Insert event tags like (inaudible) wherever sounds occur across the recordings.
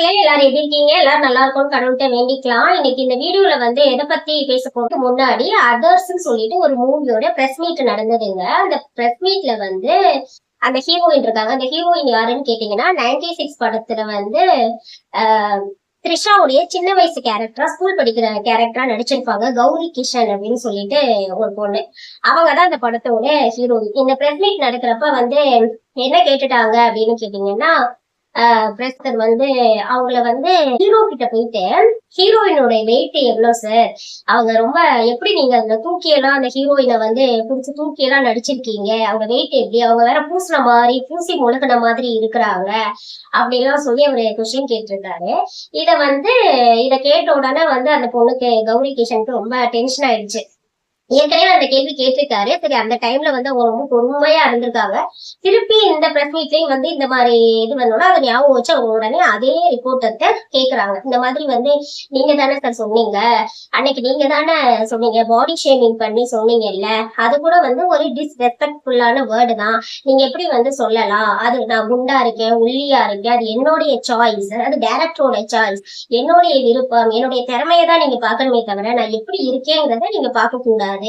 மக்களே எல்லாரும் எப்படி இருக்கீங்க? எல்லாரும் நல்லா இருக்கும்னு கடவுள்கிட்ட வேண்டிக்கலாம். இன்னைக்கு இந்த வீடியோல வந்து எதை பத்தி பேச போறதுக்கு முன்னாடி அதர்ஸ் சொல்லிட்டு ஒரு மூவியோட பிரஸ் மீட் நடந்ததுங்க. அந்த பிரஸ் மீட்ல வந்து அந்த ஹீரோயின் இருக்காங்க. அந்த ஹீரோயின் யாருன்னு கேட்டீங்கன்னா நைன்டி சிக்ஸ் படத்துல வந்து ஆஹ், த்ரிஷாவுடைய சின்ன வயசு கேரக்டரா ஸ்கூல் படிக்கிற கேரக்டரா நடிச்சிருப்பாங்க. கௌரி கிஷன் அப்படின்னு சொல்லிட்டு ஒரு பொண்ணு. அவங்க தான் அந்த படத்தோட ஹீரோயின் இந்த பிரஸ் மீட் நடக்கிறப்ப வந்து என்ன கேட்டுட்டாங்க அப்படின்னு கேட்டீங்கன்னா பிரஸ்தர் வந்து அவங்கள வந்து ஹீரோ கிட்ட போயிட்டு ஹீரோயினுடைய வெயிட் எவ்வளவு சார் அவங்க ரொம்ப எப்படி நீங்க அந்த தூக்கியெல்லாம் அந்த ஹீரோயினை வந்து பிடிச்சி தூக்கியெல்லாம் நடிச்சிருக்கீங்க? அவங்க வெயிட் எப்படி? அவங்க வேற பூசின மாதிரி பூசி முழுக்கின மாதிரி இருக்கிறாங்க. அப்படிலாம் சொல்லி அவரு கொஸ்டின் கேட்டிருக்காரு. இதை வந்து இத கேட்ட உடனே வந்து அந்த பொண்ணுக்கு கௌரி கிஷனுக்கு ரொம்ப டென்ஷன் ஆயிடுச்சு. ஏற்கனவே அந்த கேள்வி கேட்டிருக்காரு. சரி அந்த டைம்ல வந்து அவங்க ரொம்ப பொறுமையா இருந்திருக்காங்க. திருப்பி இந்த பிரஸ் மீட்லயும் வந்து இந்த மாதிரி இது வந்தோம்னா அதை ஞாபகம் வச்சு அவங்க உடனே அதே ரிப்போர்ட்டர்கிட்ட கேக்குறாங்க. இந்த மாதிரி வந்து நீங்க தானே சார் சொன்னீங்க? அன்னைக்கு நீங்க தானே சொன்னீங்க? பாடி ஷேமிங் பண்ணி சொன்னீங்கல்ல? அது கூட வந்து ஒரு டிஸ்ரெஸ்பெக்ட்ஃபுல்லான வேர்டு தான். நீங்க எப்படி வந்து சொல்லலாம்? அது நான் குண்டா இருக்கேன் உள்ளியா இருக்கேன் அது என்னுடைய சாய்ஸ் அது டேரக்டரோட சாய்ஸ் என்னுடைய விருப்பம் என்னுடைய திறமையை தான் நீங்க பார்க்கணுமே தவிர நான் எப்படி இருக்கேங்கிறத நீங்க பார்க்க கூடாது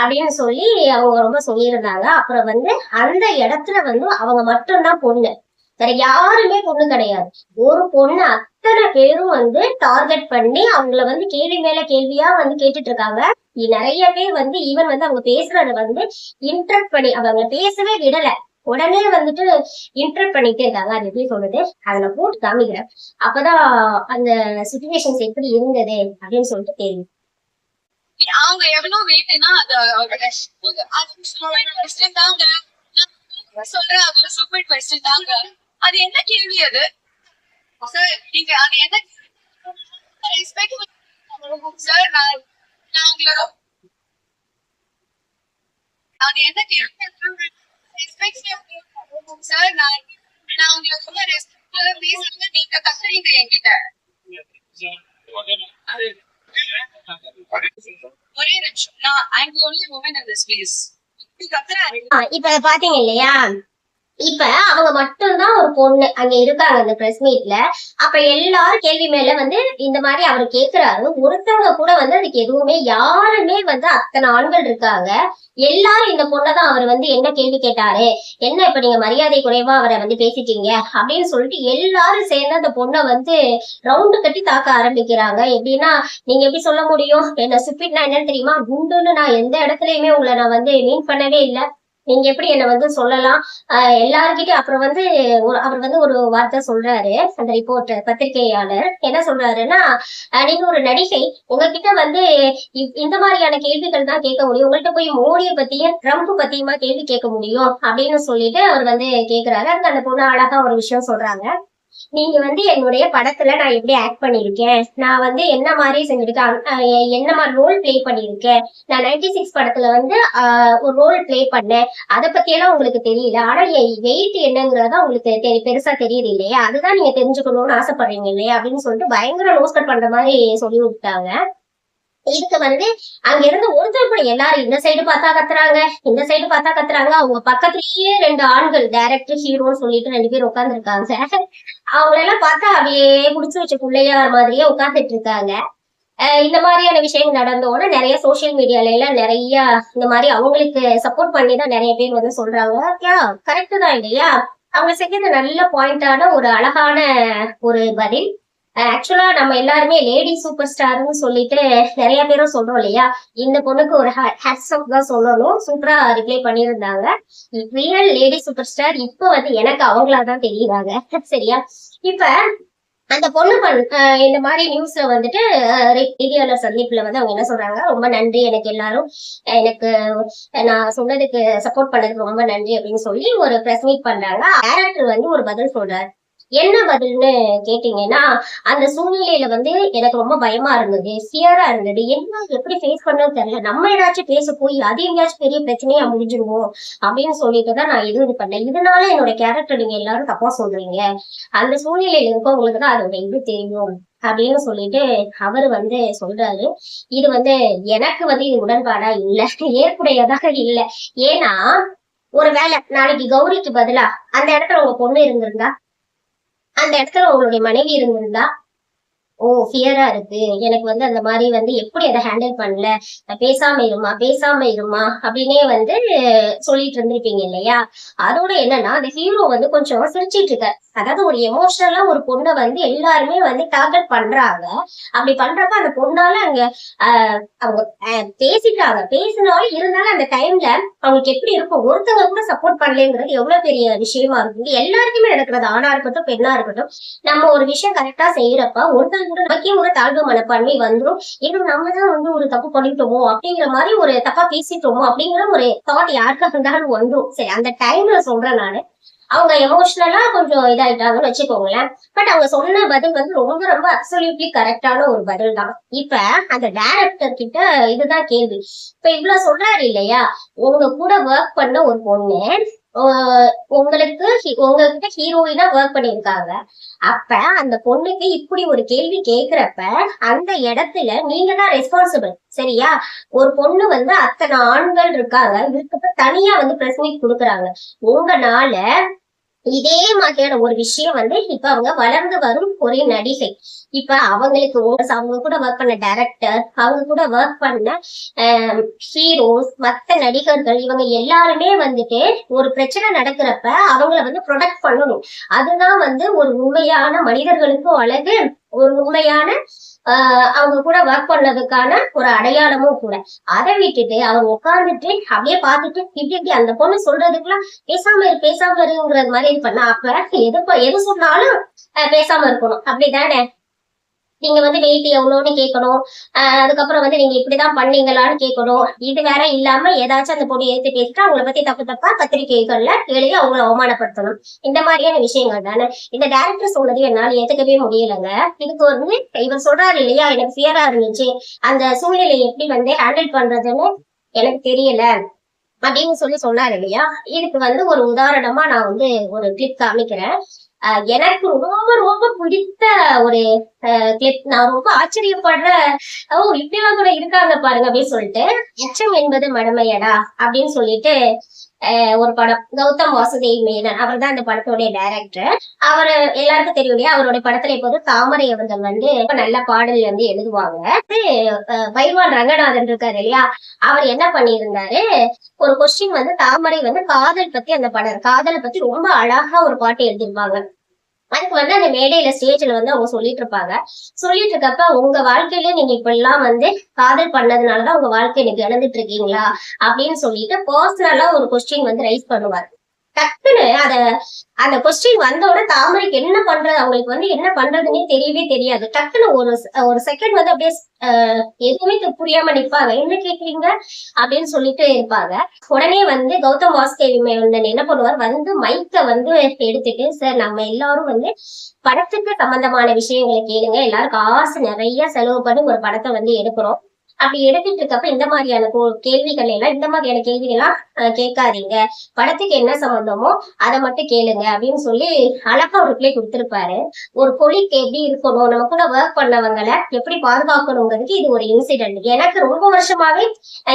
அப்படின்னு சொல்லி அவங்க ரொம்ப சொல்லியிருந்தாங்க. அப்புறம் வந்து அந்த இடத்துல வந்து அவங்க மட்டும்தான் பொண்ணு. வேற யாருமே பொண்ணு கிடையாது. ஒரு பொண்ணு அத்தனை பேரும் வந்து டார்கெட் பண்ணி அவங்கள வந்து கேள்வி மேல கேள்வியா வந்து கேட்டுட்டு இருக்காங்க நிறைய பேர் வந்து ஈவன் வந்து அவங்க பேசுறத வந்து இன்டர்ட் பண்ணி அவங்க பேசவே விடல. உடனே வந்துட்டு இன்டர்ட் பண்ணிட்டே இருக்காங்க. அது எப்படி சொல்றது? அதுல போட்டு காமிக்கிறேன். அப்பதான் அந்த சுச்சுவேஷன்ஸ் எப்படி இருந்தது அப்படின்னு சொல்லிட்டு தெரியும். அவங்க எவ்வளவு வெயிட்னா அது கொஸ்டின் தாங்க. சொல்றேன் அது சூப்பர் கொஸ்டின் தாங்க. அது என்ன கேள்வி அது? சார் நீங்க அது என்ன சார் நான் நான் உங்களோட அது என்ன கேள்வி? சார் நான் நான் உங்களை ரொம்ப ரெஸ்பெக்ட் பேசுறது நீங்க கத்துறீங்க என்கிட்ட. ஒரே நிமிஷம். நான் I am only woman in this place கத்துறாரு ஆ, இப்ப பாத்தீங்க இல்லையா? இப்ப அவங்க மட்டும்தான் ஒரு பொண்ணு. அங்க இருக்காங்க அந்த பிரஸ் மீட்ல அப்ப எல்லாரும் கேள்வி மேல வந்து இந்த மாதிரி அவர் கேக்குறாரு. ஒருத்தவங்க கூட வந்து அதுக்கு எதுவுமே யாருமே வந்து அத்தனை ஆண்கள் இருக்காங்க. எல்லாரும் இந்த பொண்ணதான் அவர் வந்து என்ன கேள்வி கேட்டாரு? என்ன இப்ப நீங்க மரியாதை குறைவா அவரை வந்து பேசிட்டீங்க? அப்படின்னு சொல்லிட்டு எல்லாரும் சேர்ந்து அந்த பொண்ணை வந்து ரவுண்டு கட்டி தாக்க ஆரம்பிக்கிறாங்க. எப்படின்னா நீங்க எப்படி சொல்ல முடியும்? என்ன சுப்பிட்னா என்னன்னு தெரியுமா? குண்டுன்னு நான் எந்த இடத்துலயுமே உங்களை நான் வந்து மீன் பண்ணவே இல்லை. நீங்க எப்படி என்ன வந்து சொல்லலாம்? ஆஹ் எல்லார்கிட்டயும் அப்புறம் வந்து அவர் வந்து ஒரு வார்த்தை சொல்றாரு அந்த ரிப்போர்ட் பத்திரிகையாளர். என்ன சொல்றாருன்னா நீங்க ஒரு நடிகை உங்ககிட்ட வந்து இந்த மாதிரியான கேள்விகள் தான் கேட்க முடியும். உங்கள்கிட்ட போய் மோடியை பத்தியும் ட்ரம்ப் பத்தியுமா கேள்வி கேட்க முடியும் அப்படின்னு சொல்லிட்டு அவர் வந்து கேக்குறாரு. அதுக்கு அந்த பொண்ணு அழகா ஒரு விஷயம் சொல்றாங்க. நீங்க வந்து என்னுடைய படத்துல நான் எப்படி ஆக்ட் பண்ணியிருக்கேன்? நான் வந்து என்ன மாதிரி செஞ்சிருக்கேன்? என்ன மாதிரி ரோல் ப்ளே பண்ணியிருக்கேன்? நான் நைன்டி சிக்ஸ் படத்துல வந்து ஆஹ் ஒரு ரோல் ப்ளே பண்ணேன். அதை பத்தியெல்லாம் உங்களுக்கு தெரியல. ஆனா என் வெயிட் என்னங்கிறதா உங்களுக்கு தெரி பெருசா தெரியுது இல்லையா? அதுதான் நீங்க தெரிஞ்சுக்கணும்னு ஆசைப்படுறீங்க இல்லையா? அப்படின்னு சொல்லிட்டு பயங்கர நோஸ் கட் பண்ற மாதிரி சொல்லி விட்டாங்க இதுக்கு வந்து அங்க இருந்து ஒருத்தர் கூட எல்லாரும் இந்த சைடு பார்த்தா கத்துறாங்க இந்த சைடு பார்த்தா கத்துறாங்க. அவங்க பக்கத்துலயே ரெண்டு ஆண்கள் டைரக்டர் ஹீரோன்னு சொல்லிட்டு ரெண்டு பேர் உட்கார்ந்து இருக்காங்க அவங்கள எல்லாம் பார்த்தா அப்படியே புடிச்சு வச்ச பிள்ளையார் மாதிரியே உட்காந்துட்டு இருக்காங்க. இந்த மாதிரியான விஷயங்கள் நடந்தோடனே நிறைய சோசியல் மீடியால எல்லாம் நிறைய இந்த மாதிரி அவங்களுக்கு சப்போர்ட் பண்ணி தான் நிறைய பேர் வந்து சொல்றாங்க. யா கரெக்ட் தான் இல்லையா? அவங்க செஞ்சது நல்ல பாயிண்டான ஒரு அழகான ஒரு பதில். ஆக்சுவலா நம்ம எல்லாருமே லேடி சூப்பர் ஸ்டார்னு சொல்லிட்டு நிறைய பேரும் சொல்றோம் இல்லையா? இந்த பொண்ணுக்கு ஒரு ஹேட்ஸ் ஆஃப் தான் சொல்லணும். சூப்பரா ரிப்ளை பண்ணியிருந்தாங்க. ரியல் லேடி சூப்பர் ஸ்டார் இப்போ வந்து எனக்கு அவங்களா தான் தெரியுறாங்க. சரியா? இப்ப அந்த பொண்ணு பண் இந்த மாதிரி நியூஸ்ல வந்துட்டு செய்தியாளர் சந்திப்புல வந்து அவங்க என்ன சொல்றாங்க? ரொம்ப நன்றி எனக்கு எல்லாரும். எனக்கு நான் சொன்னதுக்கு சப்போர்ட் பண்ணதுக்கு ரொம்ப நன்றி அப்படின்னு சொல்லி ஒரு பிரஸ் மீட் பண்றாங்க. டேரக்டர் வந்து ஒரு பதில் சொல்றாரு. என்ன பதில்னு கேட்டீங்கன்னா அந்த சூழ்நிலையில வந்து எனக்கு ரொம்ப பயமா இருந்தது ஃபியரா இருந்தது. என்ன எப்படி ஃபேஸ் பண்ணணும்னு தெரியல. நம்ம ஏதாச்சும் பேச போய் அது எங்கேயாச்சும் பெரிய பிரச்சனையா முடிஞ்சிருவோம் அப்படின்னு சொல்லிட்டு தான் நான் இது இது பண்ணேன். இதனால என்னோட கேரக்டர் நீங்க எல்லாரும் தப்பா சொல்றீங்க. அந்த சூழ்நிலையில இருக்கவங்களுக்கு தான் அதோட இது தெரியும் அப்படின்னு சொல்லிட்டு அவர் வந்து சொல்றாரு. இது வந்து எனக்கு வந்து இது உடன்பாடா இல்ல. ஏற்புடையதாக இல்லை. ஏன்னா ஒரு வேளை நாளைக்கு கௌரிக்கு பதிலா அந்த இடத்துல உங்க பொண்ணு இருந்திருந்தா அந்த இடத்துல உங்களுடைய மனைவி இருந்திருந்தா ஓ ஃபியரா இருக்கு. எனக்கு வந்து அந்த மாதிரி வந்து எப்படி அதை ஹேண்டில் பண்ணல? பேசாம இருமா பேசாம இருமா அப்படின்னே வந்து சொல்லிட்டு இருந்திருப்பீங்க இல்லையா? அதோட என்னன்னா அந்த ஹீரோ வந்து கொஞ்சம் சிரிச்சிட்டு இருக்காரு அதாவது ஒரு எமோஷனலா ஒரு பொண்ணை வந்து எல்லாருமே வந்து டார்கெட் பண்றாங்க. அப்படி பண்றப்ப அந்த பொண்ணால அங்க அவங்க பேசிட்டாங்க. பேசினாலும் இருந்தாலும் அந்த டைம்ல அவங்களுக்கு எப்படி இருக்கும்? ஒருத்தவங்க கூட சப்போர்ட் பண்ணலங்கிறது எவ்வளவு பெரிய விஷயமா இருக்கும்? எல்லாருக்குமே நடக்கிறது. ஆணா இருக்கட்டும் பெண்ணா இருக்கட்டும். நம்ம ஒரு விஷயம் கரெக்டா செய்யறப்ப ஒருத்தவங்க கூட நமக்கே ஒரு தாழ்வு மனப்பான்மை வந்துரும். ஏதோ நம்ம தான் வந்து ஒரு தப்பு பண்ணிட்டோமோ அப்படிங்கிற மாதிரி ஒரு தப்பா பேசிட்டோமோ அப்படிங்கிற ஒரு தாட் யாருக்கா இருந்தாலும் வந்துடும் சரி அந்த டைம்ல சொல்றேன் நானு. அவங்க எமோஷனலா கொஞ்சம் இதாயிட்டாங்கன்னு வச்சுக்கோங்களேன். பட் அவங்க சொன்ன பதில் வந்து ரொம்ப ரொம்ப அப்சல்யூட்லி கரெக்டான ஒரு பதில் தான். இப்ப அந்த டைரக்டர் கிட்ட இதுதான் கேள்வி. இப்ப இவ்வளவு சொல்றாரு இல்லையா? உங்க கூட ஒர்க் பண்ண ஒரு பொண்ணு உங்களுக்கு உங்ககிட்ட ஹீரோயினா ஒர்க் பண்ணியிருக்காங்க. அப்ப அந்த பொண்ணுக்கு இப்படி ஒரு கேள்வி கேக்குறப்ப அந்த இடத்துல நீங்க தான் ரெஸ்பான்சிபிள் சரியா? ஒரு பொண்ணு வந்து அத்தனை ஆண்கள் இருக்காங்க இதுக்கப்புறம் தனியா வந்து பிரஸ் மீட் கொடுக்குறாங்க. உங்களால இதே மாதிரியான ஒரு விஷயம் வந்து இப்ப அவங்க வளர்ந்து வரும் ஒரு நடிகை. இப்ப அவங்களுக்கு அவங்க கூட ஒர்க் பண்ண டைரக்டர் அவங்க கூட ஒர்க் பண்ண ஹீரோஸ் மத்த நடிகர்கள் இவங்க எல்லாருமே வந்துட்டு ஒரு பிரச்சனை நடக்கிறப்ப அவங்கள வந்து ப்ரொடெக்ட் பண்ணணும். அதுதான் வந்து ஒரு உண்மையான மனிதர்களுக்கும் அழகு. ஒரு உண்மையான ஆஹ் அவங்க கூட ஒர்க் பண்ணதுக்கான ஒரு அடையாளமும் கூட. அதை விட்டுட்டு அவங்க உட்கார்ந்துட்டு அப்படியே பார்த்துட்டு இப்படி இப்படி அந்த பொண்ணு சொல்றதுக்குலாம் பேசாம இரு பேசாம இருங்கிறது மாதிரி இது பண்ணா. அப்ப எது எது சொன்னாலும் பேசாம இருக்கணும். அப்படிதானே? நீங்க வந்து வெயிட் எவ்வளோன்னு கேட்கணும். அதுக்கப்புறம் வந்து நீங்க இப்படிதான் பண்ணீங்களான்னு கேட்கணும். இது வேற இல்லாம ஏதாச்சும் அந்த பொண்ணு ஏத்து பேசிட்டு அவங்கள பத்தி தப்பு தப்பா பத்திரிகைகள்ல எழுதி அவங்கள அவமானப்படுத்தணும். இந்த மாதிரியான விஷயங்கள் தானே. இந்த டேரக்டர் சொன்னது என்னால ஏத்துக்கவே முடியலங்க. இதுக்கு வந்து இவர் சொல்றாரு இல்லையா? எனக்கு ஃபியரா இருந்துச்சு. அந்த சூழ்நிலை எப்படி வந்து ஹேண்டில் பண்றதுன்னு எனக்கு தெரியல. அப்படின்னு சொல்லி சொன்னாரு இல்லையா? இதுக்கு வந்து ஒரு உதாரணமா நான் வந்து ஒரு கிளிப் காமிக்கிறேன். எனக்கு ரொம்ப ரொம்ப பிடித்த ஒரு நான் ரொம்ப ஆச்சரியப்படுற ஓ இப்படிலாம் கூட இருக்காங்க பாருங்க அப்படின்னு சொல்லிட்டு அச்சம் என்பது மடமையடா அப்படின்னு சொல்லிட்டு ஒரு படம். கௌதம் வாசுதேவ் மேனன். அவர் தான் இந்த படத்துடைய டைரக்டர் அவர் எல்லாருக்கும் தெரியும் அவருடைய படத்துல இப்போது தாமரை அவர்கள் வந்து ரொம்ப நல்ல பாடல் வந்து எழுதுவாங்க. பைவான் ரங்கநாதன் இருக்காரு இல்லையா? அவர் என்ன பண்ணியிருந்தாரு? ஒரு கொஸ்டின் வந்து தாமரை வந்து காதல் பத்தி அந்த படம் காதலை பத்தி ரொம்ப அழகா ஒரு பாட்டு எழுதியிருப்பாங்க. அதுக்கு வந்து அந்த மேடையில ஸ்டேஜ்ல வந்து அவங்க சொல்லிட்டு இருப்பாங்க. சொல்லிட்டு இருக்கப்ப உங்க வாழ்க்கையில நீங்க இப்படி எல்லாம் வந்து காதல் பண்ணதுனாலதான் உங்க வாழ்க்கை இன்னைக்கு இழந்துட்டு இருக்கீங்களா? அப்படின்னு சொல்லிட்டு பர்சனலா ஒரு கொஸ்டின் வந்து ரைஸ் பண்ணுவாரு. டக்குன்னு அத அந்த கொஸ்டின் வந்தோட தாமரைக்கு என்ன பண்றது? அவங்களுக்கு வந்து என்ன பண்றதுன்னே தெரியவே தெரியாது. டக்குன்னு ஒரு ஒரு செகண்ட் வந்து அப்படியே ஆஹ், எதுவுமே புரியாம நிப்பாங்க. என்ன கேக்குறீங்க? அப்படின்னு சொல்லிட்டு இருப்பாங்க. உடனே வந்து கௌதம் வாசுதேவி மேனன் என்ன பண்ணுவார்? வந்து மைக்க வந்து எடுத்துட்டு சார் நம்ம எல்லாரும் வந்து படத்துக்கு சம்பந்தமான விஷயங்களை கேளுங்க. எல்லாரும் காசு நிறைய செலவு பண்ணி ஒரு படத்தை வந்து எடுக்கிறோம். அப்படி எடுத்துட்டு இருக்கப்ப இந்த மாதிரியான கோ- கேள்விகள் எல்லாம் இந்த மாதிரியான கேள்விகள் எல்லாம் அஹ், கேட்காதீங்க. படத்துக்கு என்ன சம்பந்தமோ அதை மட்டும் கேளுங்க அப்படின்னு சொல்லி அழகா ஒரு பிள்ளை கொடுத்துருப்பாரு. ஒரு கொலிக்கு எப்படி இருக்கணும் நம்ம கூட ஒர்க் பண்ணவங்களை எப்படி பாதுகாக்கணுங்கிறதுக்கு இது ஒரு இன்சிடென்ட் எனக்கு ரொம்ப வருஷமாவே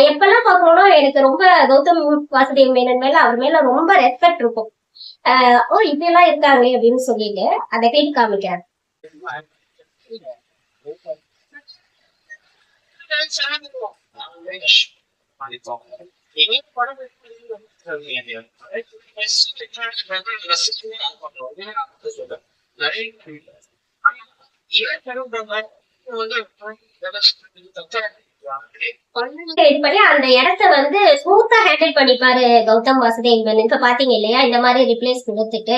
எப்பெல்லாம் பாக்குறோம்னா எனக்கு ரொம்ப கௌதம் வாசுதேவ் மேனன் மேல அவர் மேல ரொம்ப ரெஸ்பெக்ட் இருக்கும். ஆஹ் ஓ இப்படி எல்லாம் இருக்காங்க அப்படின்னு சொல்லிட்டு அதை கேட்டு காமிக்கிறார். (laughs) அந்த இடத்த வந்து ஸ்மூத்தா ஹேண்டில் பண்ணிப்பாரு கௌதம் வாசுதேவன். இப்ப பாத்தீங்க இல்லையா? இந்த மாதிரி ரிப்ளேஸ் கொடுத்துட்டு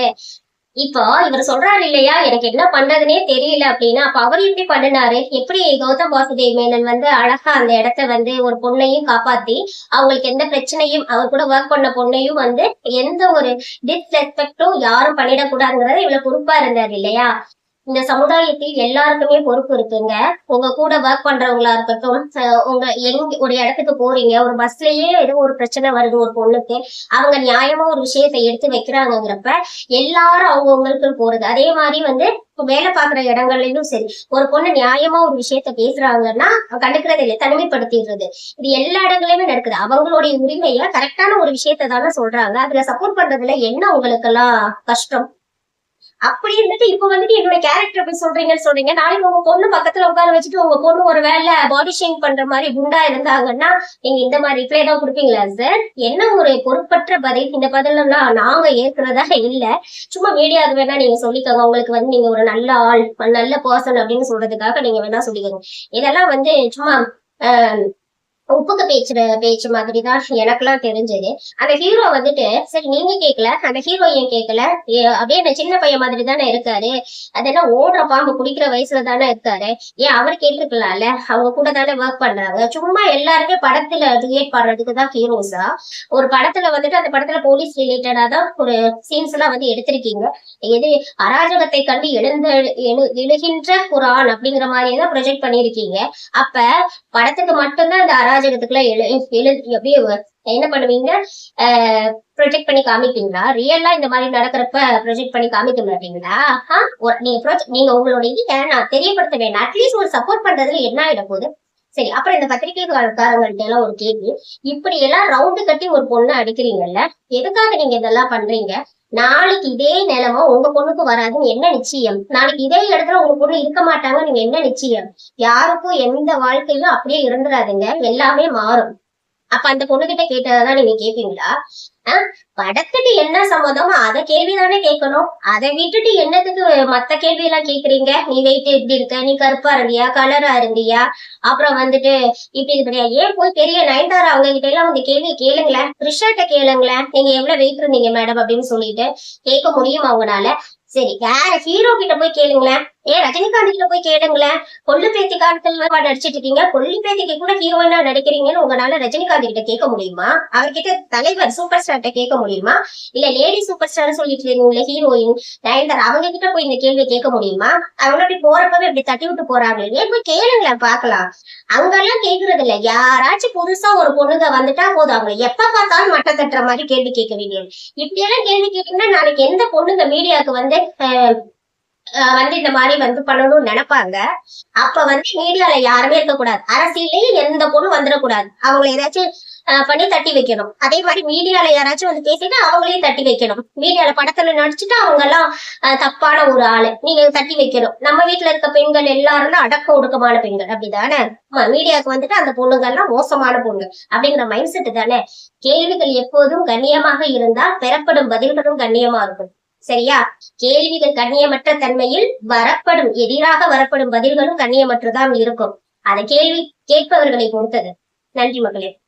இப்போ இவர் சொல்றாரு இல்லையா எனக்கு என்ன பண்றதுனே தெரியல அப்படின்னா அப்ப அவர் எப்படி பண்ணினாரு? எப்படி கௌதம் வாசுதேவ் மேனன் வந்து அழகா அந்த இடத்த வந்து ஒரு பொண்ணையும் காப்பாத்தி அவங்களுக்கு எந்த பிரச்சனையும் அவர் கூட ஒர்க் பண்ண பொண்ணையும் வந்து எந்த ஒரு டிஸ்ரெஸ்பெக்டும் யாரும் பண்ணிடக்கூடாதுங்கிறத இவ்வளவு பொறுப்பா இருந்தாரு இல்லையா? இந்த சமுதாயத்தில் எல்லாருக்குமே பொறுப்பு இருக்குங்க. உங்க கூட ஒர்க் பண்றவங்களா இருக்கட்டும் அஹ் உங்க எங்க ஒரு இடத்துக்கு போறீங்க ஒரு பஸ்லயே ஏதோ ஒரு பிரச்சனை வருது ஒரு பொண்ணுக்கு அவங்க நியாயமா ஒரு விஷயத்தை எடுத்து வைக்கிறாங்கிறப்ப எல்லாரும் அவங்கவுங்களுக்கு போறது. அதே மாதிரி வந்து வேலை பாக்குற இடங்கள்லயும் சரி ஒரு பொண்ணு நியாயமா ஒரு விஷயத்த பேசுறாங்கன்னா கண்டுக்கிறது இல்லை தனிமைப்படுத்திடுறது. இது எல்லா இடங்களையுமே நடக்குது. அவங்களுடைய உரிமைய கரெக்டான ஒரு விஷயத்த தானே சொல்றாங்க. அதுல சப்போர்ட் பண்றதுல என்ன உங்களுக்கு எல்லாம் கஷ்டம்? அப்படி இருந்துட்டு இப்ப வந்துட்டு என்னோட கேரக்டர் போய் சொல்றீங்கன்னு சொல்றீங்க நாளைக்கு உங்க பொண்ணு பக்கத்துல உட்கார வச்சுட்டு உங்க பொண்ணு ஒரு வேலை பாடி ஷேங் பண்ற மாதிரி குண்டா இருந்தாங்கன்னா நீங்க இந்த மாதிரி ரிப்ளை தான் கொடுப்பீங்களா சார் என்ன ஒரு பொறுப்பற்ற பதில்? இந்த பதிலெல்லாம் நாங்க ஏற்கிறதா இல்ல. சும்மா மீடியாவுக்கு வேணா நீங்க சொல்லிக்கோங்க. உங்களுக்கு வந்து நீங்க ஒரு நல்ல ஆள் நல்ல பர்சன் அப்படின்னு சொல்றதுக்காக நீங்க வேணா சொல்லிக்கோங்க. இதெல்லாம் வந்து சும்மா ஒப்புக்க பேச்சு பேச்சு மாதிரி தான் எனக்கெல்லாம் தெரிஞ்சது. அந்த ஹீரோ வந்துட்டு சரி நீங்க கேட்கல அந்த ஹீரோ ஏன் கேட்கல அப்படியே என்ன சின்ன பையன் மாதிரி தானே இருக்காரு. அதெல்லாம் ஓடுற பாம்பு குடிக்கிற வயசுல தானே இருக்காரு. ஏன் அவர் கேட்டுக்கலாம்ல அவங்க கூட தானே ஒர்க் பண்றாங்க சும்மா எல்லாருமே படத்துல கிரியேட் பண்றதுக்கு தான் ஹீரோஸா ஒரு படத்துல வந்துட்டு அந்த படத்துல போலீஸ் ரிலேட்டடா தான் ஒரு சீன்ஸ் எல்லாம் வந்து எடுத்திருக்கீங்க. எது அராஜகத்தை கண்டு எழுந்த எழுகின்ற ஒரு ஆண் அப்படிங்கிற மாதிரி தான் ப்ரொஜெக்ட் பண்ணிருக்கீங்க அப்ப படத்துக்கு மட்டும்தான் இந்த அராஜகத்துக்குள்ள எழு எழு அப்படியே என்ன பண்ணுவீங்க ப்ரொஜெக்ட் பண்ணி காமிப்பீங்களா? ரியலா இந்த மாதிரி நடக்கிறப்ப ப்ரொஜெக்ட் பண்ணி காமிக்க மாட்டீங்களா? நீங்க நீங்க உங்களோட இதை நான் தெரியப்படுத்த வேண்டாம். அட்லீஸ்ட் ஒரு சப்போர்ட் பண்றதுல என்ன ஆயிட போகுது? சரி அப்புறம் இந்த பத்திரிகைக்காரங்கள்ட்ட எல்லாம் ஒரு கேள்வி. இப்படி எல்லாம் ரவுண்டு கட்டி ஒரு பொண்ணை அடிக்கிறீங்கல்ல எதுக்காக நீங்க இதெல்லாம் பண்றீங்க? நாளைக்கு இதே நிலமும் உங்க பொண்ணுக்கு வராதுன்னு என்ன நிச்சயம்? நாளைக்கு இதே இடத்துல உங்க பொண்ணு இருக்க மாட்டாங்க நீங்க என்ன நிச்சயம்? யாருக்கும் எந்த வாழ்க்கையிலும் அப்படியே இருந்துடாதுங்க எல்லாமே மாறும். அப்ப அந்த பொண்ணுகிட்ட கேட்டதான் நீங்க கேப்பீங்களா? படத்துக்கு என்ன சம்மதமோ அத கேள்விதானே கேட்கணும். அதை விட்டுட்டு என்னத்துக்கு மத்த கேள்வி எல்லாம் கேக்குறீங்க நீ வெயிட் எப்படி இருக்க? நீ கருப்பா இருந்தியா? கலரா இருந்தியா? அப்புறம் வந்துட்டு இப்படி இருக்கிறியா ஏன் போய் பெரிய நயன்தாரா அவங்க கிட்ட எல்லாம் வந்து கேள்வி கேளுங்களேன். ரிஷாட்ட கேளுங்களேன். நீங்க எவ்வளவு வெயிட் இருந்தீங்க மேடம் அப்படின்னு சொல்லிட்டு கேட்க முடியும் அவங்களால சரி வேற ஹீரோ கிட்ட போய் கேளுங்களேன். ஏன் ரஜினிகாந்த் கிட்ட போய் கேளுங்களேன். கொள்ளு பேத்தி காலத்துல நடிச்சிட்டு இருக்கீங்க? கொள்ளு பேத்திக்கு கூட ஹீரோயினா நடிக்கிறீங்கன்னு உங்களால ரஜினிகாந்த் கிட்ட கேட்க முடியுமா? அவர்கிட்ட தலைவர் சூப்பர் ஸ்டார்ட்ட கேட்க முடியுமா? இல்ல லேடி சூப்பர் ஸ்டார் சொல்லிட்டு இருக்கீங்களா ஹீரோயின் நயன்தாரா அவங்க கிட்ட போய் இந்த கேள்வி கேட்க முடியுமா? அவங்க அப்படி போறப்பவே இப்படி தட்டி விட்டு போறாங்க ஏன் போய் கேளுங்களேன் பாக்கலாம் அங்கெல்லாம் கேக்குறது இல்ல. யாராச்சும் புதுசா ஒரு பொண்ணுங்க வந்துட்டா போதும். அவங்க எப்ப பார்த்தாலும் மட்ட தட்டுற மாதிரி கேள்வி கேட்க வேண்டியது. இப்படி எல்லாம் கேள்வி கேட்டீங்கன்னா நாளைக்கு எந்த பொண்ணுங்க மீடியாவுக்கு வந்து அஹ், வந்து இந்த மாதிரி வந்து பண்ணணும்னு நினைப்பாங்க. அப்ப வந்து மீடியால யாருமே இருக்கக்கூடாது. அரசியலையும் எந்த பொண்ணும் வந்துடக்கூடாது. அவங்கள ஏதாச்சும் பண்ணி தட்டி வைக்கணும். அதே மாதிரி மீடியால யாராச்சும் வந்து பேசிட்டு அவங்களையும் தட்டி வைக்கணும். மீடியால படத்துல நடிச்சுட்டு அவங்க எல்லாம் தப்பான ஒரு ஆளு. நீங்க தட்டி வைக்கணும். நம்ம வீட்டுல இருக்க பெண்கள் எல்லாரும் அடக்க ஒடுக்கமான பெண்கள். அப்படிதானே? ஆமா, மீடியாவுக்கு வந்துட்டு அந்த பொண்ணுங்க எல்லாம் மோசமான பொண்ணு. அப்படிங்கிற மைண்ட் செட் தானே? கேள்விகள் எப்போதும் கண்ணியமாக இருந்தால் பெறப்படும் பதில்களும் கண்ணியமா இருக்கும். சரியா? கேள்விகள் கண்ணியமற்ற தன்மையில் வரப்படும் எதிராக வரப்படும் பதில்களும் கண்ணியமற்றதான் இருக்கும். அதை கேள்வி கேட்பவர்களை பொறுத்தது. நன்றி மகளிர்